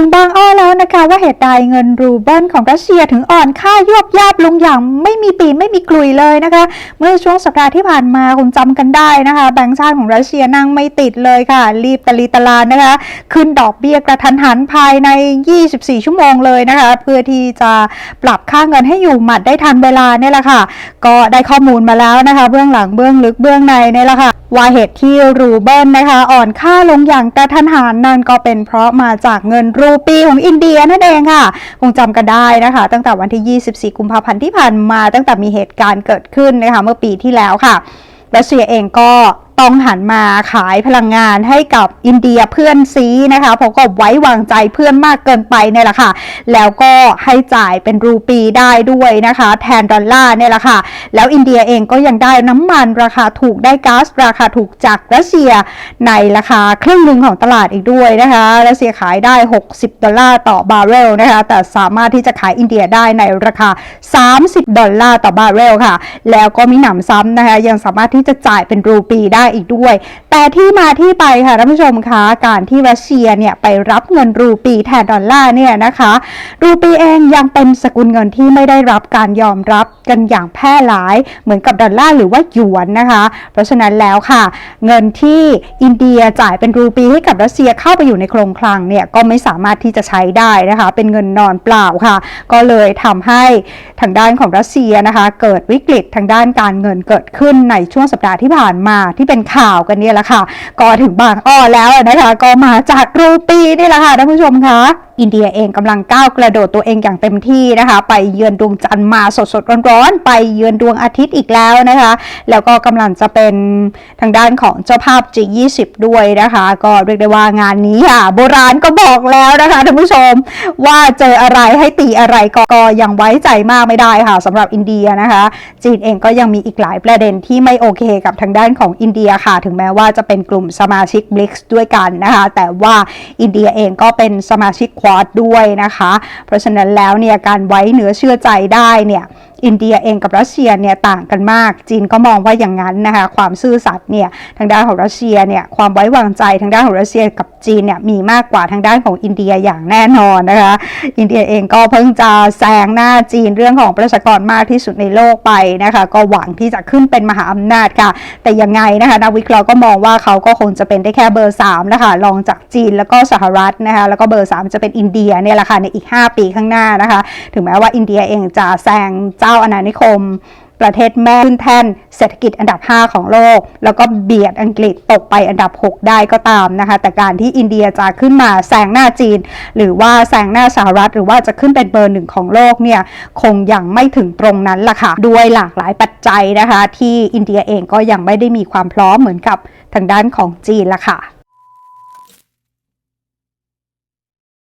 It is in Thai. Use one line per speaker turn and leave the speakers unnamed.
ถึงบางอ้อแล้วนะคะว่าเหตุใดเงินรูเบิลของรัสเซียถึงอ่อนค่ายวบยาบลงอย่างไม่มีปีไม่มีกลุยเลยนะคะ เมื่อช่วงสัปดาห์ที่ผ่านมาคุณจำกันได้นะคะแบงก์ชาติของรัสเซียนั่งไม่ติดเลยค่ะ รีบตะลีตะลานนะคะ ขึ้นดอกเบี้ยกระทันหันภายใน 24 ชั่วโมงเลยนะคะ เพื่อที่จะปรับค่าเงินให้อยู่หมัดได้ทันเวลาเนี่ยแหละค่ะ ก็ได้ข้อมูลมาแล้วนะคะ เบื้องหลังเบื้องลึกเบื้องในเนี่ยแหละค่ะว่าเหตุที่รูเบิลนะคะ อ่อนค่าลงอย่างกระทันหันนั่นก็เป็นเพราะมาจากเงินรูปีของอินเดียนั่นเองค่ะ คงจำกันได้นะคะ ตั้งแต่วันที่ 24 กุมภาพันธ์ที่ผ่านมา ตั้งแต่มีเหตุการณ์เกิดขึ้นนะคะเมื่อปีที่แล้วค่ะรัสเซียเองก็ ต้องหันมาขายพลังงานให้กับอินเดียเพื่อนซีนะคะเพราะก็ไว้วางใจเพื่อนมากเกินไปเนี่ยแหละค่ะ แล้วก็ให้จ่ายเป็นรูปีได้ด้วยนะคะ แทนดอลลาร์เนี่ยแหละค่ะ แล้วอินเดียเองก็ยังได้น้ำมันราคาถูกได้ก๊าซราคาถูกจากรัสเซียในราคาครึ่งหนึ่งของตลาดอีกด้วยนะคะรัสเซียขายได้ 60 ดอลลาร์ต่อบาร์เรลนะคะ แต่สามารถที่จะขายอินเดียได้ในราคา 30 ดอลลาร์ต่อบาร์เรลค่ะ แล้วก็มีหนำซ้ำนะคะยังสามารถที่จะจ่ายเป็นรูปีได้อีกด้วย แต่ที่มาที่ไปค่ะท่านผู้ชมคะการที่รัสเซียเนี่ยไปรับเงินรูปีแทนดอลลาร์เนี่ยนะคะ รูปีเองยังเป็นสกุลเงินที่ไม่ได้รับการยอมรับกันอย่างแพร่หลายเหมือนกับดอลลาร์หรือว่าหยวนนะคะ เพราะฉะนั้นแล้วค่ะ เงินที่อินเดียจ่ายเป็นรูปีให้กับรัสเซียเข้าไปอยู่ในโครงคลังเนี่ยก็ไม่สามารถที่จะใช้ได้นะคะ เป็นเงินนอนเปล่าค่ะ ก็เลยทำให้ทางด้านของรัสเซียนะคะ เกิดวิกฤตทางด้านการเงินเกิดขึ้นในช่วงสัปดาห์ที่ผ่านมาที่เป็นข่าวกันเนี่ยแหละค่ะ ก็ถึงบางอ้อแล้วนะคะ ก็มาจากรูปีนี่แหละค่ะท่านผู้ชมคะ อินเดียเองกำลังก้าวกระโดดตัวเองอย่างเต็มที่นะคะ ไปเยือนดวงจันทร์มาสดๆร้อนๆ ไปเยือนดวงอาทิตย์อีกแล้วนะคะ แล้วก็กำลังจะเป็นทางด้านของเจ้าภาพ G20 ด้วยนะคะ ก็เรียกได้ว่างานนี้ค่ะโบราณก็บอกแล้วนะคะท่านผู้ชมว่าเจออะไรให้ตีอะไรก็กยังไว้ใจมากไม่ได้ค่ะสำหรับอินเดียนะคะ จีนเองก็ยังมีอีกหลายประเด็นที่ไม่โอเคกับทางด้านของอินเดียค่ะ ถึงแม้ว่าจะเป็นกลุ่มสมาชิก BRICS ด้วยกันนะคะ แต่ว่าอินเดียเองก็เป็นสมาชิกควอดด้วยนะคะ เพราะฉะนั้นแล้วเนี่ยการไว้เนื้อเชื่อใจได้เนี่ย อินเดียเองกับรัสเซียเนี่ยต่างกันมาก จีนก็มองว่าอย่างนั้นนะคะความซื่อสัตย์เนี่ยทางด้านของรัสเซียเนี่ยความไว้วางใจทางด้านของรัสเซียกับจีนเนี่ยมีมากกว่าทางด้านของอินเดียอย่างแน่นอนนะคะอินเดียเองก็เพิ่งจะแซงหน้าจีนเรื่องของประชากรมากที่สุดในโลกไปนะคะก็หวังที่จะขึ้นเป็นมหาอำนาจค่ะ แต่ยังไงนะคะนักวิเคราะห์ก็มองว่าเขาก็คงจะเป็นได้แค่เบอร์3นะคะรองจากจีนแล้วก็สหรัฐนะคะแล้วก็เบอร์ 3 จะเป็นอินเดียเนี่ยแหละค่ะในอีก 5 ปีข้างหน้านะคะ ถึงแม้ว่าอินเดียเองจะแซงเจ้าาอาณานิคม ประเทศแม่ขึ้นแท่นเศรษฐกิจอันดับ 5 ของโลก แล้วก็เบียดอังกฤษตกไปอันดับ 6 ได้ก็ตามนะคะ แต่การที่อินเดียจะขึ้นมาแซงหน้าจีน หรือว่าแซงหน้าสหรัฐ หรือว่าจะขึ้นเป็นเบอร์หนึ่งของโลกเนี่ยคงยังไม่ถึงตรงนั้นล่ะค่ะ ด้วยหลากหลายปัจจัยนะคะ ที่อินเดียเองก็ยังไม่ได้มีความพร้อมเหมือนกับทางด้านของจีนล่ะค่ะ